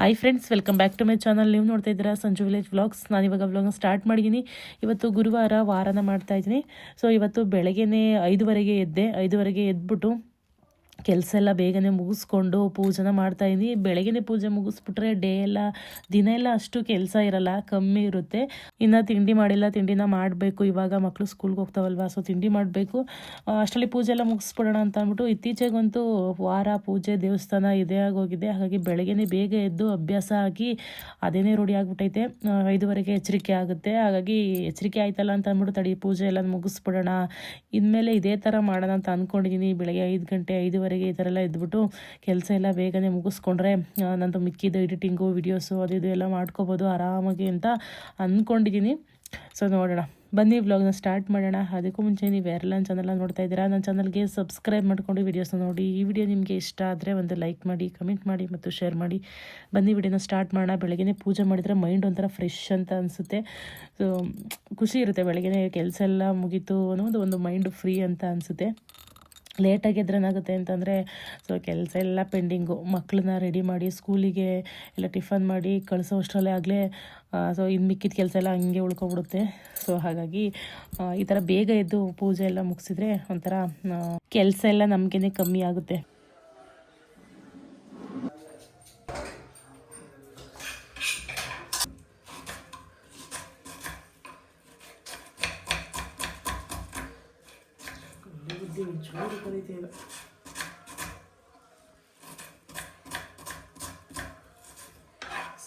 Hi friends welcome back to my channel ನೀವು ನೋಡ್ತಾ ಇದ್ದೀರಾ ಸಂಜು ವಿಲೇಜ್ ವ್ಲಾಗ್ಸ್ ನಾನು ಇವಾಗ ವ್ಲಾಗ್ನ ಸ್ಟಾರ್ಟ್ ಮಾಡಿದ್ದೀನಿ. ಇವತ್ತು ಗುರುವಾರ ವಾರನ ಮಾಡ್ತಾ ಇದ್ದೀನಿ. ಸೊ ಇವತ್ತು ಬೆಳಗ್ಗೆನೇ ಐದುವರೆಗೆ ಎದ್ದೆ. ಐದುವರೆಗೆ ಎದ್ಬಿಟ್ಟು ಕೆಲಸ ಎಲ್ಲ ಬೇಗನೆ ಮುಗಿಸ್ಕೊಂಡು ಪೂಜೆನ ಮಾಡ್ತಾಯಿದ್ದೀನಿ ಬೆಳಗ್ಗೆ ಪೂಜೆ ಮುಗಿಸ್ಬಿಟ್ರೆ ಡೇ ಎಲ್ಲ, ದಿನ ಎಲ್ಲ ಅಷ್ಟು ಕೆಲಸ ಇರಲ್ಲ, ಕಮ್ಮಿ ಇರುತ್ತೆ. ಇನ್ನು ತಿಂಡಿ ಮಾಡಿಲ್ಲ, ತಿಂಡಿನ ಮಾಡಬೇಕು. ಇವಾಗ ಮಕ್ಕಳು ಸ್ಕೂಲ್ಗೆ ಹೋಗ್ತಾವಲ್ವಾ ಸೊ ತಿಂಡಿ ಮಾಡಬೇಕು. ಅಷ್ಟರಲ್ಲಿ ಪೂಜೆ ಎಲ್ಲ ಮುಗಿಸ್ಬಿಡೋಣ ಅಂತ ಅಂದ್ಬಿಟ್ಟು ಇತ್ತೀಚೆಗಂತೂ ವಾರ ಪೂಜೆ ದೇವಸ್ಥಾನ ಇದೇ ಆಗೋಗಿದೆ ಹಾಗಾಗಿ ಬೆಳಗ್ಗೆನೆ ಬೇಗ ಎದ್ದು ಅಭ್ಯಾಸ ಆಗಿ ಅದೇನೇ ರೂಢಿ ಆಗಿಬಿಟ್ಟೈತೆ ಐದುವರೆಗೆ ಎಚ್ಚರಿಕೆ ಆಗುತ್ತೆ. ಹಾಗಾಗಿ ಎಚ್ಚರಿಕೆ ಆಯ್ತಲ್ಲ ಅಂತ ಅಂದ್ಬಿಟ್ಟು ತಡಿ, ಪೂಜೆ ಎಲ್ಲ ಮುಗಿಸ್ಬಿಡೋಣ. ಇನ್ಮೇಲೆ ಇದೇ ಥರ ಮಾಡೋಣ ಅಂತ ಅಂದ್ಕೊಂಡಿದ್ದೀನಿ ಬೆಳಗ್ಗೆ ಐದು ಗಂಟೆ ಐದುವರೆಗೆ ಈ ಥರ ಎಲ್ಲ ಇದ್ಬಿಟ್ಟು ಕೆಲಸ ಎಲ್ಲ ಬೇಗನೆ ಮುಗಿಸ್ಕೊಂಡ್ರೆ ನಂದು ಮಿಕ್ಕಿದ್ದು ಎಡಿಟಿಂಗು, ವಿಡಿಯೋಸು ಅದು ಇದು ಎಲ್ಲ ಮಾಡ್ಕೋಬೋದು ಆರಾಮಾಗಿ ಅಂತ ಅಂದ್ಕೊಂಡಿದ್ದೀನಿ. ಸೊ ನೋಡೋಣ. ಬನ್ನಿ ವ್ಲಾಗ್ನ ಸ್ಟಾರ್ಟ್ ಮಾಡೋಣ. ಅದಕ್ಕೂ ಮುಂಚೆ ನೀವು ಯಾರೆಲ್ಲ ನನ್ನ ಚಾನಲ್ನ ನೋಡ್ತಾ ಇದ್ದೀರಾ, ನನ್ನ ಚಾನಲ್ಗೆ ಸಬ್ಸ್ಕ್ರೈಬ್ ಮಾಡ್ಕೊಂಡು ವೀಡಿಯೋಸ್ನ ನೋಡಿ. ಈ ವಿಡಿಯೋ ನಿಮಗೆ ಇಷ್ಟ ಆದರೆ ಒಂದು ಲೈಕ್ ಮಾಡಿ ಕಮೆಂಟ್ ಮಾಡಿ ಮತ್ತು ಶೇರ್ ಮಾಡಿ. ಬನ್ನಿ ವಿಡಿಯೋನ ಸ್ಟಾರ್ಟ್ ಮಾಡೋಣ. ಬೆಳಗ್ಗೆ ಪೂಜೆ ಮಾಡಿದರೆ ಮೈಂಡ್ ಒಂಥರ ಫ್ರೆಶ್ ಅಂತ ಅನಿಸುತ್ತೆ. ಸೊ ಖುಷಿ ಇರುತ್ತೆ ಬೆಳಗ್ಗೆ ಕೆಲಸ ಎಲ್ಲ ಮುಗೀತು ಅನ್ನೋದು ಒಂದು ಮೈಂಡ್ ಫ್ರೀ ಅಂತ ಅನಿಸುತ್ತೆ. ಲೇಟಾಗಿ ಎದ್ರೆ ಏನಾಗುತ್ತೆ ಅಂತಂದರೆ ಸೊ ಕೆಲಸ ಎಲ್ಲ ಪೆಂಡಿಂಗು ಮಕ್ಕಳನ್ನ ರೆಡಿ ಮಾಡಿ ಸ್ಕೂಲಿಗೆ ಎಲ್ಲ ಟಿಫನ್ ಮಾಡಿ ಕಳಿಸೋ ಅಷ್ಟರಲ್ಲೇ ಆಗಲೇ ಸೊ ಇನ್ನು ಮಿಕ್ಕಿದ ಕೆಲಸ ಎಲ್ಲ ಹಂಗೆ ಉಳ್ಕೊಬಿಡುತ್ತೆ ಸೊ ಹಾಗಾಗಿ ಈ ಥರ ಬೇಗ ಎದ್ದು ಪೂಜೆ ಎಲ್ಲ ಮುಗಿಸಿದ್ರೆ ಒಂಥರ ಕೆಲಸ ಎಲ್ಲ ನಮಗೇನೆ ಕಮ್ಮಿ ಆಗುತ್ತೆ.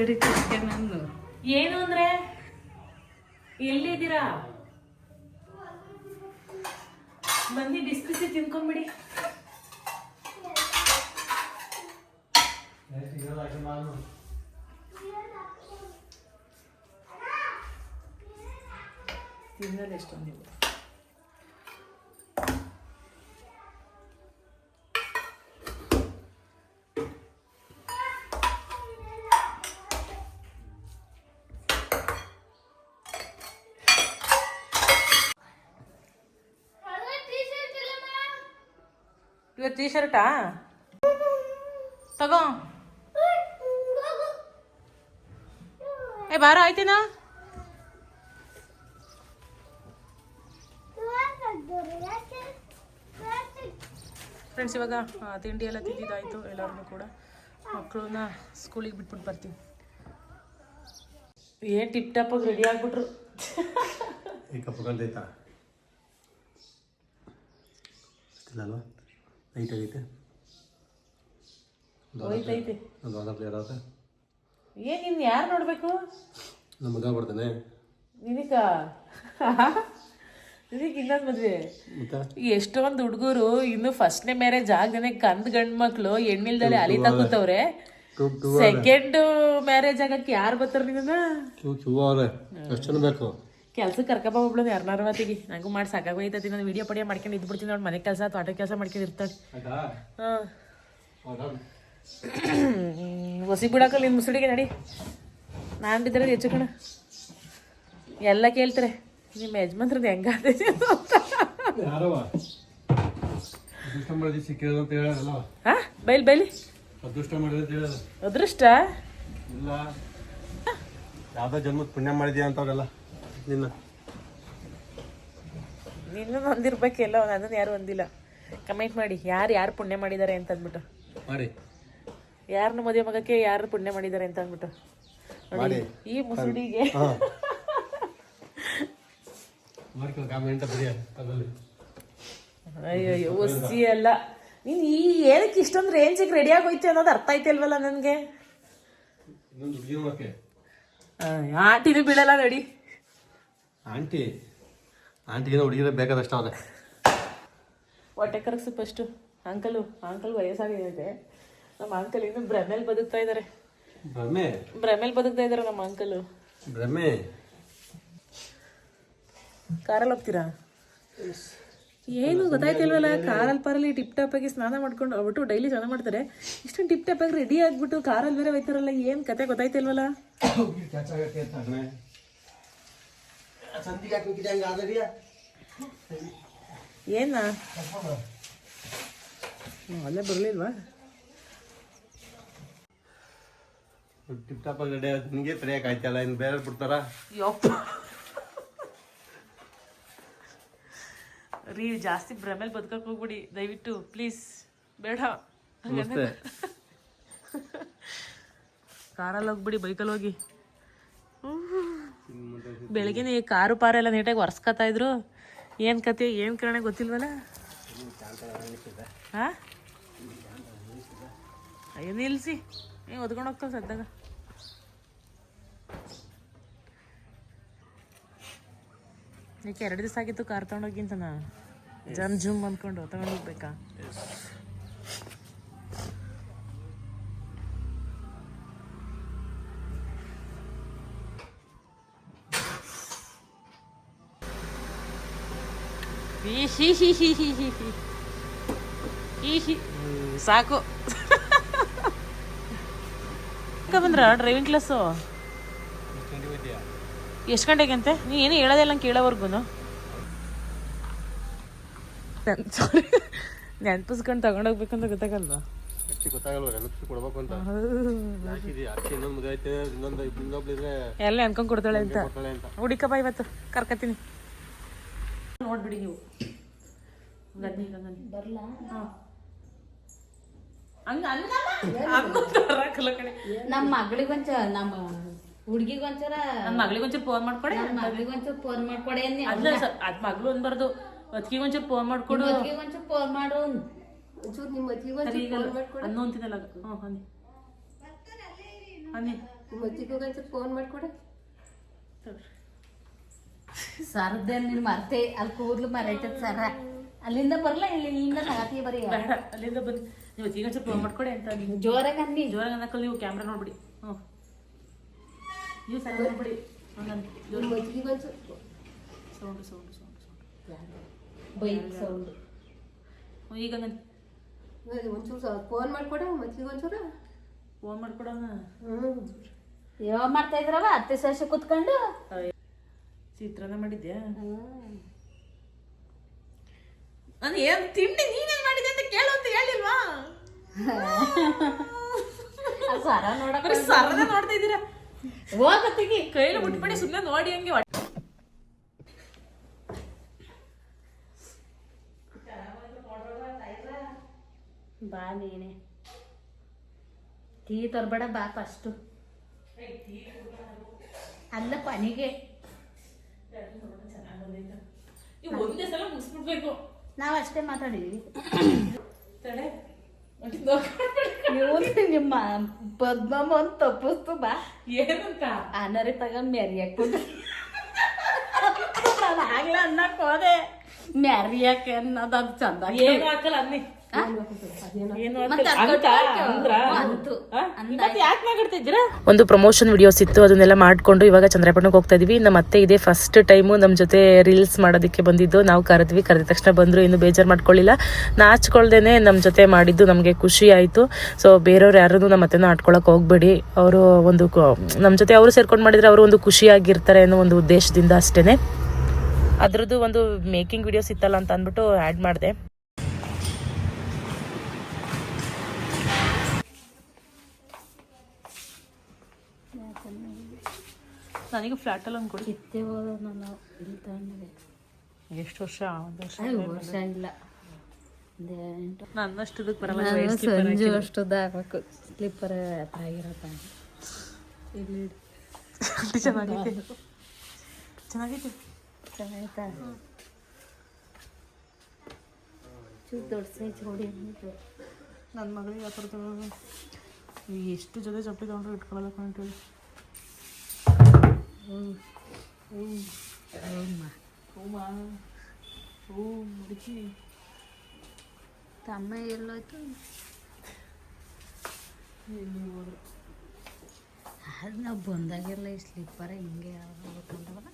ಕುತ್ಕೆ ನಾನು ಏನು ಅಂದ್ರೆ? ಎಲ್ಲಿದ್ದೀರಾ? ಬನ್ನಿ ಬಿಸಿ ತಿನ್ಕೊಂಬಿಡಿ. ತಿನ್ನೋದು ಎಷ್ಟೊಂದು ಇವತ್ತು ಟೀ ಶರ್ಟಾ ತಗೋ. ಏ, ಬಾರ, ಆಯ್ತೇನಾ? ಫ್ರೆಂಡ್ಸ್ ಇವಾಗ ತಿಂಡಿ ಎಲ್ಲ ತಿಂದಿದ್ದಾಯಿತು ಎಲ್ಲರಿಗೂ ಕೂಡ. ಮಕ್ಕಳನ್ನ ಸ್ಕೂಲಿಗೆ ಬಿಟ್ಬಿಟ್ಟು ಬರ್ತೀನಿ. ಏನು ಟಿಪ್ ಟಾಪಾಗಿ ರೆಡಿ ಆಗ್ಬಿಟ್ರು? ಕಪ್ಪು ಅಲ್ವಾ? ಲೈಟ್ ಆಗೈತೆ ಹೋಯ್ತೈತೆ ಒಂದು ವಾರ ಪ್ಲೇಯರ್ ಆಗುತ್ತೆ ಏನು ಇನ್ನು ಯಾರು ನೋಡಬೇಕು? ನಮ್ಮ ಮಗ ಬರ್ತಾನೆ. ನಿನಗ ನಿನಗೆ ಇನ್ನೊಂದು ಮದುವೆ. ಎಷ್ಟೊಂದು ಹುಡುಗರು ಇನ್ನು ಫಸ್ಟ್ನೇ ಮ್ಯಾರೇಜ್ ಆಗದೇನೆ ಕಂದ್ ಗಂಡ್ ಮಕ್ಳು ಎಣ್ಣಿಲ್ದಲ್ಲಿ ಅಲಿತಾ ಕೂತವ್ರೆ ಸೆಕೆಂಡ್ ಮ್ಯಾರೇಜ್ ಆಗಕ್ಕೆ ಯಾರು ಬರ್ತಾರೆ ನಿನ್ನ ಕ್ಯೂ ಕ್ಯೂ ಅವ್ರೆ. ಎಷ್ಟು ಜನ ಬೇಕು? ಕೆಲ್ಸಕ್ಕೆ ಕರ್ಕಬ ಒಬ್ಳು ಯಾರನ್ನಾರ ಮಾತಿಗೆ ನಂಗೂ ಮಾಡಿ ಸಾಕಾಗೋಯ್ತತಿ ನಾನು ವಿಡಿಯೋ ಪಡಿಯೋ ಮಾಡ್ಕೊಂಡು ಇದ್ಬಿಡ್ತೀನಿ ನೋಡಿ ಮನೆ ಕೆಲಸ ತೋಟ ಕೆಲಸ ಮಾಡ್ಕೊಂಡು ಇರ್ತಾಳೆ. ಹಾಂ. ಹೊಸಿ ಬಿಡಾಕಲ್ಲ ನಿನ್ನ ಮುಸುಡಿಗೆ ನಡಿ. ನಾನು ಬಿದ್ದರೆ ಹೆಚ್ಚು ಕಣ. ಎಲ್ಲ ಕೇಳ್ತಾರೆ ನಿಮ್ಮ ಯಜಮಾನ್ರದ್ದು ಹೆಂಗಾದೆ ಹಾ ಬೈಲ್ ಬೈಲಿ. ಅದೃಷ್ಟ ಮಾಡಿದ್ರೆ ಇಲ್ಲ. ಯಾವ್ದೋ ಜನ್ಮದ ಪುಣ್ಯ ಮಾಡಿದ್ಯಾ ಅಂತವ್ರೆಲ್ಲ. ನಿನ್ನ. ನಿನ್ನ ಹೊಂದಿರ್ಬೇಕೆಲ್ಲ ಅದನ್ನ ಯಾರು ಹೊಂದಿಲ್ಲ ಕಮೆಂಟ್ ಮಾಡಿ ಯಾರು ಯಾರು ಪುಣ್ಯ ಮಾಡಿದ್ದಾರೆ ಅಂತ ಅಂದ್ಬಿಟ್ಟು. ಮಾಡಿ. ಯಾರನ್ನ ಮದುವೆ ಮಗಕ್ಕೆ ಯಾರು ಪುಣ್ಯ ಮಾಡಿದ್ದಾರೆ ಅಂತ ಅಂದ್ಬಿಟ್ಟು. ನೋಡಿ. ಈ ಮುಸುಡಿಗೆ. ಅಯ್ಯೋ ಒಸಿ ಅಲ್ಲ. ನೀನು ಈ ಏನಕ್ಕೆ ಇಷ್ಟೊಂದು ರೇಂಜಿಗೆ ರೆಡಿ ಆಗೋಯ್ತು ಅನ್ನೋದು ಅರ್ಥ ಆಯ್ತಲ್ವಲ್ಲ ನನಗೆ? ಆಟಿನೂ ಬೀಳಲ್ಲ ನಡಿ. ಆಂಟಿ ಆಂಟಿ ಏನೋ ಹುಡುಗಿರ ಬೇಕಾದಷ್ಟು ಅವ್ರೆ ಹೊಟ್ಟೆ ಕರಗಿಸು ಫಸ್ಟು ಅಂಕಲು ಅಂಕಲ್ ವಯಸ್ಸಾಗಿದೆ ನಮ್ಮ ಅಂಕಲ್ ಇನ್ನು ಭ್ರಮೇಲಿ ಬದುಕ್ತಾ ಇದ್ದಾರೆ ಭ್ರಮೆ? ಭ್ರಮೇಲಿ ಬದುಕ್ತಾ ಇದ್ದಾರೆ ನಮ್ಮ ಅಂಕಲು ಭ್ರಮೆ? ಕಾರಲ್ಲಿ ಹೋಗ್ತೀರಾ? ಏನು ಗೊತ್ತಾಯ್ತಿಲ್ವಲ್ಲ ಕಾರಲ್ಲಿ ಪಾರಲ್ಲಿ ಟಿಪ್ ಟಾಪ್ ಆಗಿ ಸ್ನಾನ ಮಾಡ್ಕೊಂಡು ಹೋಗ್ಬಿಟ್ಟು ಡೈಲಿ ಸ್ನಾನ ಮಾಡ್ತಾರೆ. ಇಷ್ಟೊಂದು ಟಿಪ್ ಟಾಪ್ ಆಗಿ ರೆಡಿ ಆಗ್ಬಿಟ್ಟು ಕಾರಲ್ಲಿ ಬೇರೆ ಹೋಯ್ತಾರಲ್ಲ ಏನು ಕತೆ ಗೊತ್ತಾಯ್ತಿಲ್ವಲ್ಲ? ಹಂಗೆ ಆದರಿಯಾ ಏನ? ಅಲ್ಲೇ ಬರಲಿಲ್ವಾ? ಟಿಪ್ ಟಾಪ್ ಆಗಿ ರೆಡಿ ನಿಮಗೆ ತಡೆಯಕ್ಕೆ ಆಯ್ತಲ್ಲ ಇನ್ನು ಬೇರೆ ಬಿಡ್ತಾರ? ಯಪ್ಪ. ರೀ ಜಾಸ್ತಿ ಭ್ರಮೇಲೆ ಬದುಕಕ್ಕೆ ಹೋಗ್ಬಿಡಿ ದಯವಿಟ್ಟು ಪ್ಲೀಸ್ ಬೇಡ. ಕಾರಲ್ಲಿ ಹೋಗ್ಬಿಡಿ ಬೈಕಲ್ಲಿ ಹೋಗಿ. ಬೆಳಗ್ಗೆನೆ ಈ ಕಾರು ಪಾರು ಎಲ್ಲ ನೀಟಾಗಿ ಒರೆಸ್ಕೊತಾ ಇದ್ರು. ಏನು ಕತೆ, ಏನು ಕಾರಣ ಗೊತ್ತಿಲ್ವಲ್ಲ? ಹಾ? ಅಯ್ಯೋ, ನಿಲ್ಸಿ. ನೀವು ಒದ್ಕೊಂಡು ಹೋಗ್ತಾವ ಸದ್ದಾಗ. ಯಾಕೆ ಎರಡು ದಿವಸ ಆಗಿತ್ತು ಕಾರ್ ನಾನು? ಜಮ್ ಜುಮ್ ಅಂದ್ಕೊಂಡು ತಗೊಂಡು ಹಿ ಹಿ ಹಿ ಹಿ ಹಿ ಹಿ. ಈ ಹಿ. ಸಾಕು. ಬಂದ್ರ? ಡ್ರೈವಿಂಗ್ ಕ್ಲಾಸು ಎಷ್ಟು ಗಂಟೆಗೆ ಅಂತೆ ನೀ ಏನು ಹೇಳೋದಿಲ್ಲ ಕೇಳೋವರೆಗೂ ಸಾರಿ ನೆನಪಿಸ್ಕೊಂಡು ತಗೊಂಡೋಗ್ಬೇಕಂತ ಗೊತ್ತಾಗಲ್ವಾ? ಎಲ್ಲ ಅನ್ಕೊಂಡ್ ಕೊಡ್ತಾಳೆ ಅಂತ. ಕೊಡ್ತಾಳೆ ಅಂತ. ಹುಡಿಕಪ್ಪ ಇವತ್ತು. ಕರ್ಕತೀನಿ ನೋಡ್ಬಿಡಿ ನೀವು. ಬರ್ಲಾ? ಹಂಗ ಅನ್ನಲ್ಲ ಕಣೆ. ನಮ್ಮ ಮಗಳಿಗೊಂಚ ನಮ್ಮ ಹುಡ್ಗಿಗೊಂಚರ ನನ್ನ ಮಗಳಿಗೆ ಒಂಚೂರು ಫೋನ್ ಮಾಡ್ಕೊಡೆ. ನಮ್ಮ ಮಗಳಿಗೊಂಚೂರು ಫೋನ್ ಮಾಡ್ಕೊಡೆ ಅನ್ನಿ ಅಲ್ಲ ಅದ್ ಮಗಳು ಅನ್ಬಾರ್ದು. ಅದಕ್ಕೆ ಒಂಚೂರು ಫೋನ್ ಮಾಡ್ಕೊಡು. ಒಂಚೂರು ಫೋನ್ ಮಾಡು ಒಂಚೂರು ನಿಮ್ಮ ಅಜ್ಜಿಗೆ ಫೋನ್ ಈಗ ಅನ್ನೋ ಅಂತಿದ್ದಲ್ಲ ಹ್ಞೂ ನಿಮ್ಮ ಅಜ್ಜಿಗೆ ಒಂಚೂರು ಫೋನ್ ಮಾಡ್ಕೊಡೆ ಸರದೆ ನೀನು ಮರ್ತೆ. ಅಲ್ಲಿ ಕೂದ್ಲು ಮರೈತದ ಸರ. ಅಲ್ಲಿಂದ ಬರ್ಲ? ಇಲ್ಲಿ ಇಲ್ಲಿಂದ ನಗತಿ ಬರೀ? ಬೇಡ ಅಲ್ಲಿಂದ ಬನ್ನಿ. ನೀವು ಈಗ ಸ್ವಲ್ಪ ಫೋನ್ ಮಾಡ್ಕೊಡೆ ಅಂತ ನೀವು ಜೋರಾಗಿ ಅನ್ನಿ. ಜೋರಾಗಿ ಅನ್ನಕಲ್ಲಿ ನೀವು ಕ್ಯಾಮ್ರಾ ನೋಡ್ಬಿಡಿ. ಹ್ಞೂ ನೀವು ಸರಿ ನೋಡ್ಬಿಡಿ sound sound sound sound bike sound. ಹ್ಞೂ ಈಗ ಒಂಚೂರು ಫೋನ್ ಮಾಡ್ಕೊಡ? ಮಚ್ಚಿಗೆ ಒಂಚೂರು? ಫೋನ್ ಮಾಡ್ಕೊಡೋಣ? ಹ್ಞೂ ಯಾವ ಮಾಡ್ತಾ ಇದ್ರವ? ಅತ್ತೆ ಸಸಿ ಕುತ್ಕೊಂಡು? ಚಿತ್ರಾನ್ನ ಮಾಡಿದ್ಯಾ? ನಾನು ಏನು ತಿಂಡಿ ನೀನೇನು ಮಾಡಿದೆ ಅಂತ ಕೇಳು ಅಂತ ಹೇಳಿಲ್ವಾ? ಸರ ನೋಡಕ್ಕೆ ಸರದೆ ನೋಡ್ತಾ ಇದ್ದೀರಾ? ಹೋಗತ್ತಿಗೆ ಕೈಲಿ ಮುಟ್ಬಿಡಿ ಸುಮ್ಮನೆ ನೋಡಿ ಹಂಗೆ ಬಾ ನೀನೆ. ಟೀ ತರಬೇಡ ಬಾ ಫಸ್ಟು ಅಲ್ಲ ಪನಿಗೆ. ಒಂದೇ ಸಲ ಮುಗಿಸ್ಬಿಡ್ಬೇಕು. ನಾವ್ ಅಷ್ಟೇ ಮಾತಾಡಿದ್ವಿ. ನಿಮ್ಮ ಪದ್ಮಮ್ಮ ಅಂತ ತಪ್ಪಿಸ್ತು ಬಾ. ಏನಂತ? ಆನರಿ ತಗೊಂಡ್ ಮ್ಯಾರಿಯಾಕ ನಾನು ಆಗ್ಲೇ ಅನ್ನಕ್ ಹೋದೆ. ಮ್ಯಾರಿಯಾಕ ಅನ್ನೋದು ಅದು ಚಂದ ಏನು ಹಾಕಲ್ಲ ಅನ್ನಿ. ಒಂದು ಪ್ರಮೋಷನ್ ವಿಡಿಯೋಸ್ ಇತ್ತು ಅದನ್ನೆಲ್ಲ ಮಾಡ್ಕೊಂಡು ಇವಾಗ ಚಂದ್ರಪಟ್ಟಣಕ್ಕೆ ಹೋಗ್ತಾ ಇದೀವಿ. ನಮ್ಮ ಅತ್ತೆ ಇದೇ ಫಸ್ಟ್ ಟೈಮು ನಮ್ಮ ಜೊತೆ ರೀಲ್ಸ್ ಮಾಡೋದಕ್ಕೆ ಬಂದಿದ್ದು. ನಾವು ಕರೆದ್ವಿ ಕರೆದ ತಕ್ಷಣ ಬಂದರು ಇನ್ನು ಬೇಜಾರು ಮಾಡ್ಕೊಳ್ಳಿಲ್ಲ ನಾಚ್ಕೊಳ್ದೇನೆ ನಮ್ಮ ಜೊತೆ ಮಾಡಿದ್ದು ನಮಗೆ ಖುಷಿ ಆಯಿತು. ಸೊ ಬೇರೆಯವ್ರು ಯಾರನ್ನು ನಮ್ಮ ಅತ್ತೆನ ಆಡ್ಕೊಳಕ್ಕೆ ಹೋಗ್ಬೇಡಿ. ಅವರು ಒಂದು ನಮ್ಮ ಜೊತೆ ಅವರು ಸೇರ್ಕೊಂಡು ಮಾಡಿದರೆ ಅವರು ಒಂದು ಖುಷಿಯಾಗಿರ್ತಾರೆ ಅನ್ನೋ ಒಂದು ಉದ್ದೇಶದಿಂದ ಅಷ್ಟೇ ಅದರದ್ದು ಒಂದು ಮೇಕಿಂಗ್ ವಿಡಿಯೋಸ್ ಇತ್ತಲ್ಲ ಅಂತ ಅಂದ್ಬಿಟ್ಟು ಆ್ಯಡ್ ಮಾಡಿದೆ. ನನಗೆ ಫ್ಲಾಟಲ್ಲಿ ಒಂದು ಕೊಡಿ. ಹೋದ ನಾನು ಇಲ್ಲಿ ತಗೊಂಡಿದೆ ಎಷ್ಟು ವರ್ಷ? ಒಂದು ವರ್ಷ ವರ್ಷ ಇಲ್ಲ. ಒಂದ್ ಎಂಟು. ನನ್ನಷ್ಟು ಇದಕ್ಕೆ ಬರಲ್ಲ ನಾನು ಸಂಜೆ. ಅಷ್ಟುದ್ದ ಹಾಕ್ಬೇಕು ಸ್ಲಿಪ್ಪರ್ ಹತ್ರ ಆಗಿರತ್ತ ಇಲ್ಲಿ ಅಷ್ಟ್ ಚೆನ್ನಾಗೈತೆ. ಚೆನ್ನಾಗೈತೆ. ಚೆನ್ನಾಯ್ತಾ ಚೂರು ದೊಡ್ಡ ಸೈಜ್ ಹೊಡಿ ಅಂದ್ಬಿಟ್ಟು. ನನ್ನ ಮಗಳಿಗೆ ಯಾವ ಥರ ತಗೊಳ್ಳೋದು ಎಷ್ಟು ಜೊತೆ ಚಪ್ಪಲಿ ತೊಗೊಂಡ್ರು ಇಟ್ಕೊಳ್ಳಲ್ಲ ಕಂಟ್ರಿ ಹೌದಮ್ಮ ಹೂಮ ಹೂ ಹುಡುಕಿ ತಮ್ಮ ಎಲ್ಲೋಯ್ತು ಅದು ನಾವು ಬಂದಾಗೆಲ್ಲ ಈ ಸ್ಲಿಪ್ಪರ್ ಹಿಂಗೆ ಹೋಗ್ಬೇಕಂದವ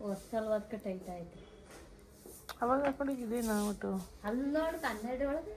ಹೊಸಲ್ವದ್ಕೆ ಟೈಟ್ ಆಯ್ತು ಅವಾಗ ಹಾಕೊಂಡು ನಾವು ಅಲ್ಲಿ ನೋಡ್ದು ಹನ್ನೆರಡು ಒಳಗೆ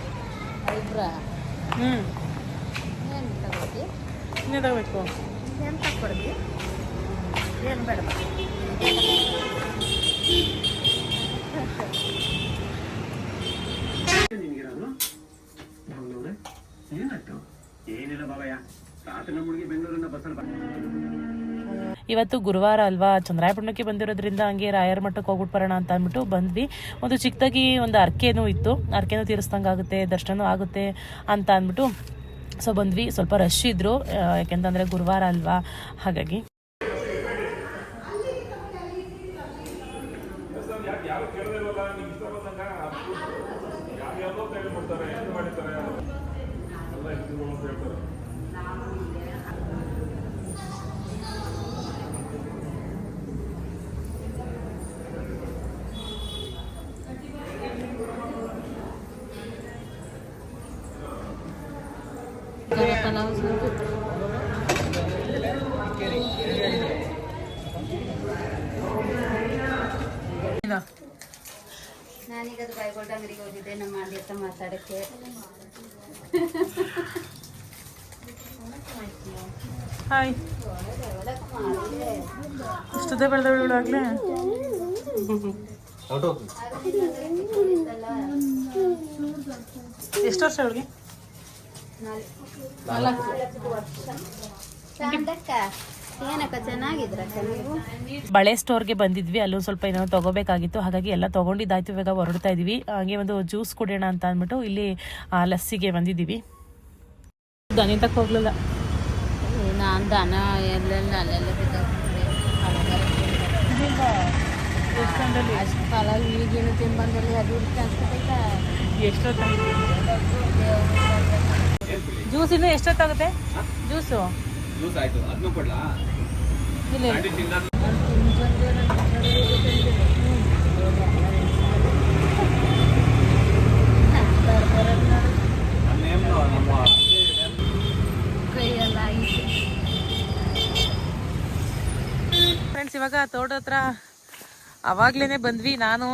ಇವತ್ತು ಗುರುವಾರ ಅಲ್ವಾ? ಚಂದ್ರಾಯಪಟ್ಟಣಕ್ಕೆ ಬಂದಿರೋದ್ರಿಂದ ಹಂಗೆ ರಾಯರ ಮಠಕ್ಕೆ ಹೋಗ್ಬಿಟ್ಟು ಬರೋಣ ಅಂತ ಅಂದ್ಬಿಟ್ಟು ಬಂದ್ವಿ. ಒಂದು ಚಿಕ್ಕದಾಗಿ ಒಂದು ಅರ್ಕೆನೂ ಇತ್ತು. ಅರ್ಕೆನೂ ತೀರಿಸ್ದಂಗೆ ಆಗುತ್ತೆ ದರ್ಶನನೂ ಆಗುತ್ತೆ ಅಂತ ಅಂದ್ಬಿಟ್ಟು ಸೊ ಬಂದ್ವಿ. ಸ್ವಲ್ಪ ರಶ್ ಇದ್ರು. ಯಾಕೆಂತಂದ್ರೆ ಗುರುವಾರ ಅಲ್ವಾ? ಹಾಗಾಗಿ ಪಲಾವ್ ನಾನೀಗ ಅದು ಬಾಯ್ಗೊಡ್ಡ ಅಂಗಡಿಗೆ ಹೋಗಿದ್ದೆ ನಮ್ಮ ಹತ್ರ ಮಾತಾಡಕ್ಕೆ. ಹಾಯ್ ಇಷ್ಟದೇ ಎಷ್ಟು ವರ್ಷ ಅವಳಿಗೆ? ಏನಕ್ಕ ಚೆನ್ನಾಗಿದ್ರಕ್ಕ ನೀವು ಬಳೆ ಸ್ಟೋರ್ಗೆ ಬಂದಿದ್ವಿ ಅಲ್ಲೂ ಸ್ವಲ್ಪ ಏನೋ ತಗೋಬೇಕಾಗಿತ್ತು ಹಾಗಾಗಿ ಎಲ್ಲ ತಗೊಂಡಿದ್ದಾಯ್ತು ಇವಾಗ ಹೊರಡ್ತಾ ಇದೀವಿ. ಹಾಗೆ ಒಂದು ಜ್ಯೂಸ್ ಕುಡಿಯೋಣ ಅಂತ ಅಂದ್ಬಿಟ್ಟು ಇಲ್ಲಿ ಆ, ಲಸ್ಸಿಗೆ ಬಂದಿದ್ದೀವಿ. ದನಿತಕ್ಕೆ ಹೋಗ್ಲಿಲ್ಲ. ನಾನು ದನ ಎಲ್ಲೆಲ್ಲ ಅಲ್ಲೆಲ್ಲ ಅಷ್ಟು ಪಲಾವ್ ಈಗೇನು ತಿನ್ಬಂದಲ್ಲಿ ಅದು ಅನ್ಸ್ಬಿಟ್ಟೈತಾ ಎಷ್ಟೊತ್ತಾಗುತ್ತೆ ಜ್ಯೂಸ್ ಇನ್ನು ಎಷ್ಟೊತ್ತಾಗುತ್ತೆ? ಜ್ಯೂಸು ಜ್ಯೂಸ್ ಆಯ್ತು. ಅದನ್ನು ಕೊಡ್ಲಾ? ಇಲ್ಲಿ ಫ್ರೆಂಡ್ಸ್ ಇವಾಗ ತೋಟದ ಹತ್ರ ಅವಾಗ್ಲೇ ಬಂದ್ವಿ. ನಾನು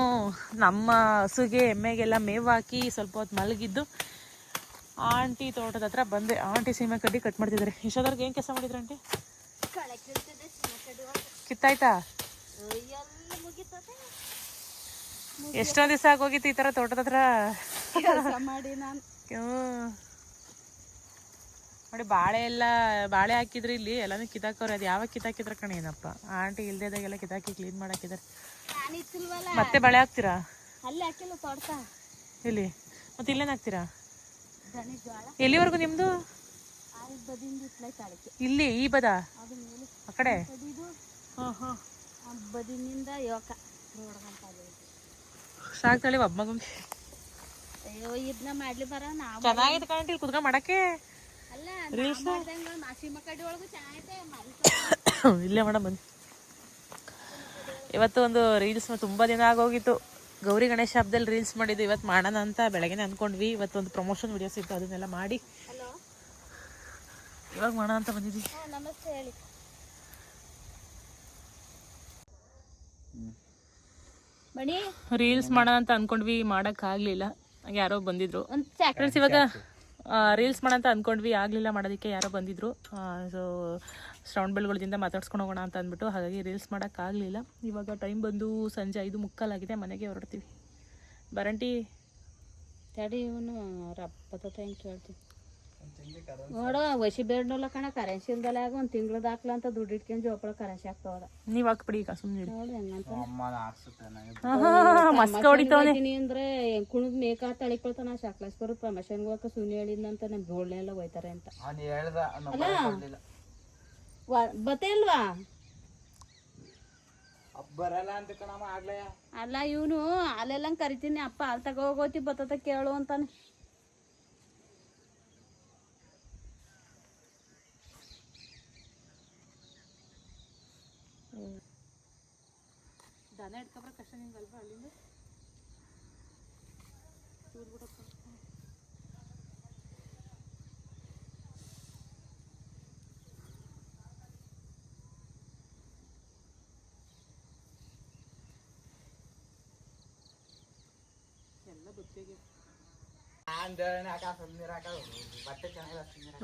ನಮ್ಮ ಹಸುಗೆ ಎಮ್ಮೆಗೆಲ್ಲ ಮೇವು ಹಾಕಿ ಸ್ವಲ್ಪ ಹೊತ್ತು ಮಲಗಿದ್ದು. ಆಂಟಿ ತೋಟದ ಹತ್ರ ಬಂದೆ. ಆಂಟಿ ಸೀಮೆ ಕಡ್ಡಿ ಕಟ್ ಮಾಡ್ತಿದ್ದಾರೆ. ಇಷ್ಟೋದವ್ರಿಗೆ ಏನು ಕೆಲಸ ಮಾಡಿದ್ರು ಆಂಟಿ? ಕಿತ್ತಾಯ್ತಾ? ಎಷ್ಟೊಂದು ದಿವಸ ಆಗೋಗಿತ್ತು ಈ ಥರ ತೋಟದ ಹತ್ರ? ಮಾಡಿ ನಾನು. ನೋಡಿ ಬಾಳೆ ಎಲ್ಲ ಬಾಳೆ ಹಾಕಿದ್ರಿ ಇಲ್ಲಿ. ಎಲ್ಲಾನು ಕಿತ್ತಾಕವ್ರೆ ಅದು ಯಾವಾಗ ಕಿತ್ತಾಕಿದ್ರ ಕಣ ಏನಪ್ಪ. ಆಂಟಿ ಇಲ್ದೇದಾಗೆಲ್ಲ ಕಿತ್ತಾಕಿ ಕ್ಲೀನ್ ಮಾಡಾಕಿದ್ದಾರೆ. ಮತ್ತೆ ಬಾಳೆ ಹಾಕ್ತೀರಾ? ಅಲ್ಲಿ ಹಾಕಿಲ್ಲ ತೋಡ್ತಾ. ಇಲ್ಲಿ ಮತ್ತೆ ಇಲ್ಲೇನು ಹಾಕ್ತೀರಾ? ದನಿ ಜೋಳ ಎಲ್ಲಿವರೆಗೂ ತಾಳಕ್ಕೆ ಇಲ್ಲಿ ಈ ಬದ? ಆ ಕಡೆ? ಬದಿನಿಂದ ಯೋಕ ಸಾಕ್ತಾಳೆ ಒಬ್ಬ ಮಗು ಅಯ್ಯೋ ಇದನ್ನ ಮಾಡ್ಲಿ ಬರ ನಾವು ಚೆನ್ನಾಗಿದೆ ಕಾಣಂಟಿ ಇಲ್ಲಿ ಕುತ್ಕೊಂಡು ಮಾಡಕ್ಕೆ? ಚೆನ್ನಾಗೈತೆ ಇಲ್ಲೇ ಮೇಡಮ್ ಬನ್ನಿ. ಇವತ್ತು ಒಂದು ರೀಲ್ಸ್ ತುಂಬಾ ದಿನ ಆಗೋಗಿತ್ತು. ಗೌರಿ ಗಣೇಶ ಹಬ್ಬದಲ್ಲಿ ರೀಲ್ಸ್ ಮಾಡಿದ್ದು ಇವತ್ತು ಮಾಡೋಣ ಅಂತ ಬೆಳಗ್ಗೆನೆ ಅಂದ್ಕೊಂಡ್ವಿ. ಇವತ್ತು ಒಂದು ಪ್ರಮೋಷನ್ ವಿಡಿಯೋಸ್ ಇತ್ತು ಅದನ್ನೆಲ್ಲ ಮಾಡಿ. ಇವಾಗ ಮಾಡೋಣ ಅಂತ ಬಂದಿದ್ವಿ ನಮಸ್ತೆ ಹೇಳಿ. ರೀಲ್ಸ್ ಮಾಡೋಣ ಅಂತ ಅಂದ್ಕೊಂಡ್ವಿ ಮಾಡೋಕ್ಕಾಗಲಿಲ್ಲ ಯಾರೋ ಬಂದಿದ್ರು. ಫ್ರೆಂಡ್ಸ್ ಇವಾಗ ರೀಲ್ಸ್ ಮಾಡೋಣ ಅಂತ ಅಂದ್ಕೊಂಡ್ವಿ ಆಗಲಿಲ್ಲ ಮಾಡೋದಕ್ಕೆ ಯಾರೋ ಬಂದಿದ್ರು. ಸೊ ಶ್ರವಣ ಬೆಳಗೊಳದಿಂದ ಮಾತಾಡ್ಸ್ಕೊಂಡು ಹೋಗೋಣ ಅಂತ ಅಂದ್ಬಿಟ್ಟು ಹಾಗಾಗಿ ರೀಲ್ಸ್ ಮಾಡೋಕ್ಕಾಗಲಿಲ್ಲ ಇವಾಗ ಟೈಮ್ ಬಂದು ಸಂಜೆ ಐದು ಮುಕ್ಕಾಲಾಗಿದೆ ಮನೆಗೆ ಹೊರಡ್ತೀವಿ. ಬರಂಟಿ. ತಡಿ ಇವನು ಅಪ್ಪದ ಹೆಂಗೆ ಕೇಳ್ತೀವಿ ನೋಡು ವಸಿ ಬೇಡ್ನಲ್ಲ ಕಣ ಕರೆನ್ಸಿ ಇಲ್ದಲ್ಲ ಒಂದು ಒಂದ್ ತಿಂಗ್ಳು ದಾಖಲ ಅಂತ ದುಡ್ಡು ಇಟ್ಕೊಂಡು ಜೋಪಳ ಕರೆನ್ಸಿ ಆಗ್ತಾವಲ್ಲ ನೀವ್ ಹಾಕ್ಬಿಡಿ ಈಗ ಸುಮ್ಮನೆ ಅಂದ್ರೆ ಕುಣದ್ ಮೇಕ ತಳಿಕೊಳ್ತಾನ ಶಾಕ್ಲೇಶ್ವರ ಪ್ರಮೋಷನ್ ಹೋಗಕ ಸುನಿ ಹೇಳಿದ್ನಂತ ನಮ್ ಗೋಳ್ನೆ ಎಲ್ಲ ಹೋಯ್ತಾರೆ ಅಂತ. ಅಲ್ಲ ವ- ಬತ್ತೆ ಅಲ್ವಾ ಅಲ್ಲ ಇವನು ಅಲ್ಲೆಲ್ಲ ಕರಿತೀನಿ. ಅಪ್ಪ ಅಲ್ಲಿ ತಗೋ ಹೋಗೋತಿ ಬತ್ತತೆ ಕೇಳು ಅಂತಾನೆ.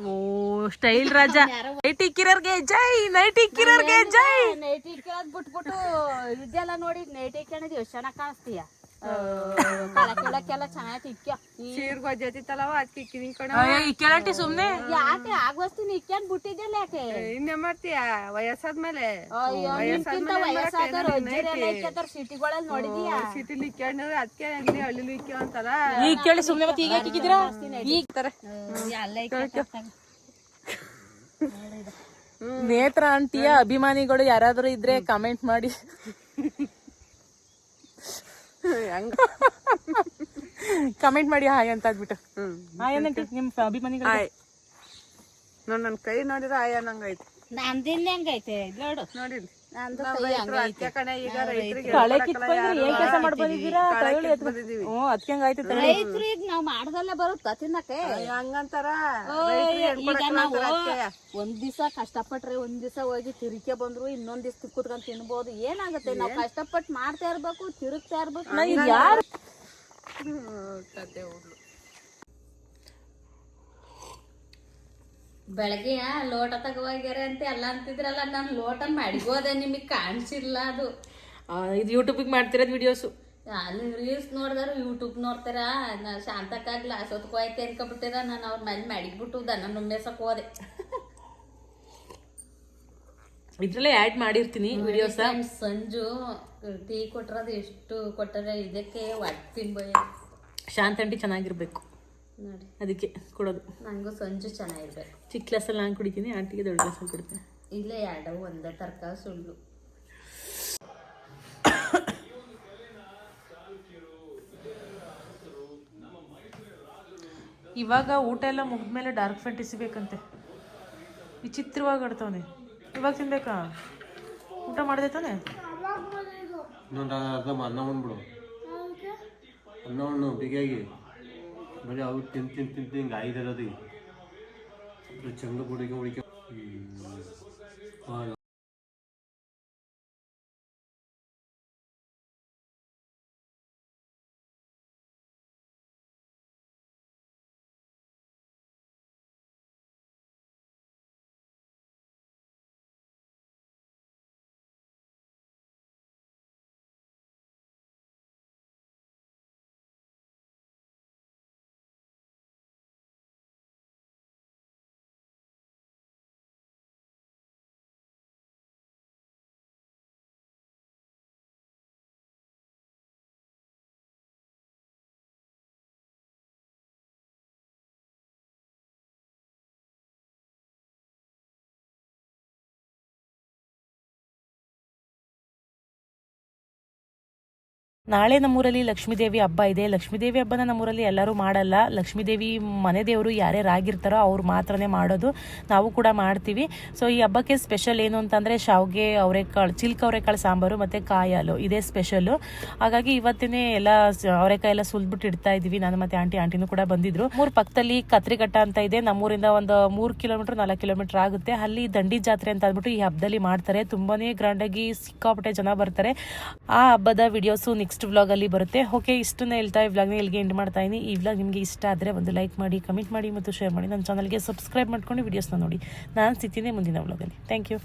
ಓ ಸ್ಟೈಲ್ ರಾಜ. ನೈಟ್ ಇಕ್ಕಿರೋರ್ಗೆ ಜೈ ನೈಟ್ ಇಕ್ಕಿರೋರ್ಗೆ ಜೈ. ನೈಟಿ ಇಕ್ಕೊಳ್ಳೋದ್ ಬಿಟ್ಬಿಟ್ಟು ಇದೆಲ್ಲ ನೋಡಿ ನೈಟಿ ಇಕ್ಕೊಂಡಿದ್ ಎಷ್ಟು ಚೆನ್ನಾಗ್ ಕಾಣಿಸ್ತೀಯ? ಕಳಕೆಲ್ಲ ಚೆನ್ನಾಗಿ ಇಕ್ಕ ಇಕ್ಕಿರಂಟಿ ಸುಮ್ನೆ? ಯಾಕೆ ಆಗೋಸ್ತೀನಿ ಇಕ್ಕೊಂಡ್ ಬಿಟ್ಟಿದ್ದೆಲ್ಲ ಯಾಕೆ? ಇನ್ನೇ ಮಾಡ್ತೀಯ? ವಯಸ್ಸಾದ್ಮೇಲೆ. ಸಿಟಿಗಳಲ್ಲಿ ನೋಡಿದೀಯಾ? ಸಿಟಿಲಿ ಇಕ್ಕೊಂಡ್ರೆ ಅದಕ್ಕೆ ಇಲ್ಲಿ ಹಳ್ಳಿಲಿ ಇಕ್ಕೋ ಈಗ ಕೇಳಿ ಸುಮ್ನೆ ಮತ್ತೆ ಈಗ ಈಗ ತರ. ನೇತ್ರ ಆಂಟಿಯ ಅಭಿಮಾನಿಗಳು ಯಾರಾದ್ರೂ ಇದ್ರೆ ಕಮೆಂಟ್ ಮಾಡಿ. ಕಮೆಂಟ್ ಮಾಡಿ ಹಾಯ್ ಅಂತ ಅಂದ್ಬಿಟ್ಟು. ಹಾಯ್ ಅನ್ನಂಟಿ ನಿಮ್ ಹಾಯ್. ನೋಡ್ ನನ್ ಕೈ ನೋಡಿದ್ರೆ ಹಾಯ್ ಅನ್ನಂಗೈತೆ ನಂದಿನ ಹೆಂಗೈತೆ? ನೋಡು. ನೋಡಿಲ್ ನಂದು ಕೈ ಕಣೆ ಈಗ ರೈತರಿಗೆ ಕಳೆ ಕಿತ್ಕೊಂಡ್ರೆ ಏನ್ ಕೆಲಸ ಮಾಡ್ ಬಂದಿದ್ದೀರಾ ತಗೊಳ್ಳಿ ಎತ್ಕೊ- ಹ್ಞೂ ಅದಕ್ಕೆ ಹಂಗಾಯ್ತು ತಗೊಳ್ಳಿ. ರೈತರು ಈಗ ನಾವ್ ಮಾಡ್ದಲ್ಲೇ ಬರುತ್ತಾ ತಿನ್ನಕ್ಕೆ? ಹಂಗಂತಾರ? ಈಗ ನಾವು ಒಂದ್ ದಿವಸ ಕಷ್ಟಪಟ್ರೆ ಒಂದ್ ದಿವಸ ಹೋಗಿ ತಿರುಕೆ ಬಂದ್ರು ಇನ್ನೊಂದ್ ದಿವಸ ಕುತ್ಕೊಂಡ್ ತಿನ್ಬೋದು. ಏನಾಗುತ್ತೆ? ನಾವ್ ಕಷ್ಟಪಟ್ಟು ಮಾಡ್ತಾ ಇರ್ಬೇಕು ತಿರುಗ್ತಾ ಇರ್ಬೇಕು. ಯಾರು ಬೆಳಗ್ಗೆ ಲೋಟ ತಗೋಗ್ಯಾರ ಅಂತ ಎಲ್ಲ ಅಂತಿದ್ರಲ್ಲ ನಾನು ಲೋಟ ಮಾಡಿಗೋದೆ ನಿಮಗೆ ಕಾಣಿಸಿಲ್ಲ ಅದು. ಇದು ಯೂಟ್ಯೂಬಿಗೆ ಮಾಡ್ತಿರೋದು ವಿಡಿಯೋಸು ಅಲ್ಲಿ ರೀಲ್ಸ್ ನೋಡಿದಾರು ಯೂಟ್ಯೂಬ್ ನೋಡ್ತಾರ ನಾ ಶಾಂತಕ್ಕ ಗ್ಲಾಸ್ ಹೊತ್ಕೋಯ್ತೆ ಅನ್ಕೊಬಿಟ್ಟಿರ ನಾನು ಅವ್ರ ಮನೆ ಮಡಿಗ್ಬಿಟ್ಟು ದನ ನುಮ್ಮೆಸಕ್ಕೆ ಹೋದೆ. ಇದ್ರಲ್ಲೇ ಆ್ಯಡ್ ಮಾಡಿರ್ತೀನಿ ವಿಡಿಯೋಸ್ ಸಂಜು ಟೀ ಕೊಟ್ರದ ಎಷ್ಟು ಕೊಟ್ಟರೆ ಇದಕ್ಕೆ ಹೊಟ್ಟೆ ತಿನ್ಬೋಯ ಶಾಂತ ಅಂಟಿ ಚೆನ್ನಾಗಿರ್ಬೇಕು. ನೋಡಿ. ಅದಕ್ಕೆ ಕೊಡೋದು. ನನಗೂ ಸಂಜು ಚೆನ್ನಾಗಿರ್ಬೇಕು. ಚಿಕ್ಕ ಕ್ಲಾಸಲ್ಲಿ ನಾನು ಕುಡಿತೀನಿ ಆಂಟಿಗೆ ದೊಡ್ಡ ಕ್ಲಾಸಲ್ಲಿ ಕುಡಿತೀನಿ? ಇಲ್ಲೇ ಎರಡು ಒಂದೇ ತರಕಾರಿ ಸುಳ್ಳು. ಇವಾಗ ಊಟ ಎಲ್ಲ ಮುಗಿದ್ಮೇಲೆ ಡಾರ್ಕ್ ಫ್ಯಾಂಟಸಿ ಬೇಕಂತೆ ವಿಚಿತ್ರವಾಗಿ ಆಡ್ತವನೆ. ಇವಾಗ ತಿನ್ಬೇಕಾ? ಊಟ ಮಾಡಿದೆ ತಾನೆ? ಅನ್ನ ಉಣ್ಬಿಡು. ಅನ್ನ ಉಣ್ಣು ಬಿಗಿಯಾಗಿ. ಬರೀ ಅವ್ರು ತಿಂದು ತಿಂದು ತಿಂದು ಹಿಂಗೆ ಆಯ್ದಿರೋದು. ಚಂದ ಬುಡಿಗೆ ಉಳಿಕೆ ನಾಳೆ ನಮ್ಮೂರಲ್ಲಿ ಲಕ್ಷ್ಮೀದೇವಿ ಹಬ್ಬ ಇದೆ. ಲಕ್ಷ್ಮೀದೇವಿ ಹಬ್ಬನ ನಮ್ಮೂರಲ್ಲಿ ಎಲ್ಲರೂ ಮಾಡಲ್ಲ. ಲಕ್ಷ್ಮೀದೇವಿ ಮನೆ ದೇವರು ಯಾರ್ಯಾರು ಆಗಿರ್ತಾರೋ ಅವ್ರು ಮಾತ್ರನೇ ಮಾಡೋದು ನಾವು ಕೂಡ ಮಾಡ್ತೀವಿ. ಸೊ ಈ ಹಬ್ಬಕ್ಕೆ ಸ್ಪೆಷಲ್ ಏನು ಅಂತಂದರೆ ಶಾವ್ಗೆ, ಅವರೆಕಾಳು, ಚಿಲ್ಕ ಅವರೆಕಾಳು ಸಾಂಬಾರು ಮತ್ತು ಕಾಯಿ ಹಾಲು ಇದೇ ಸ್ಪೆಷಲ್ಲು ಹಾಗಾಗಿ ಇವತ್ತಿನೇ ಎಲ್ಲ ಅವರೆಕಾಯಿ ಎಲ್ಲ ಸುಲ್ಬಿಟ್ಟು ಇಡ್ತಾ ಇದ್ದೀವಿ. ನಾನು ಮತ್ತು ಆಂಟಿ, ಆಂಟಿನೂ ಕೂಡ ಬಂದಿದ್ರು. ಮೂರು ಪಕ್ಕದಲ್ಲಿ ಕತ್ರಿಘಟ್ಟ ಅಂತ ಇದೆ. ನಮ್ಮೂರಿಂದ ಒಂದು ಮೂರು ಕಿಲೋಮೀಟ್ರ್, ನಾಲ್ಕು ಕಿಲೋಮೀಟ್ರ್ ಆಗುತ್ತೆ. ಅಲ್ಲಿ ದಂಡಿ ಜಾತ್ರೆ ಅಂತ ಅಂದ್ಬಿಟ್ಟು ಈ ಹಬ್ಬದಲ್ಲಿ ಮಾಡ್ತಾರೆ. ತುಂಬಾನೇ ಗ್ರ್ಯಾಂಡಾಗಿ ಸಿಕ್ಕಾಪಟ್ಟೆ ಜನ ಬರ್ತಾರೆ. ಆ ಹಬ್ಬದ ವಿಡಿಯೋಸು ನೆಕ್ಸ್ಟ್ ವ್ಲಾಗಲ್ಲಿ ಬರುತ್ತೆ. ಓಕೆ ಇಷ್ಟನ್ನೇ ಹೇಳ್ತಾ ಈ ವ್ಲಾಗ್ನ ಇಲ್ಲಿಗೆ ಎಂಡ್ ಮಾಡ್ತಾ ಇದ್ದೀನಿ ಈ ವ್ಲಾಗ್ ನಿಮಗೆ ಇಷ್ಟ ಆದರೆ ಒಂದು ಲೈಕ್ ಮಾಡಿ ಕಮೆಂಟ್ ಮಾಡಿ ಮತ್ತು ಶೇರ್ ಮಾಡಿ. ನನ್ನ ಚಾನಲ್ಗೆ ಸಬ್ಸ್ಕ್ರೈಬ್ ಮಾಡ್ಕೊಂಡು ವೀಡಿಯೋಸ್ನ ನೋಡಿ. ನಾನು ಸಿಗ್ತೀನಿ ಮುಂದಿನ ವ್ಲಾಗಲ್ಲಿ ಥ್ಯಾಂಕ್ ಯು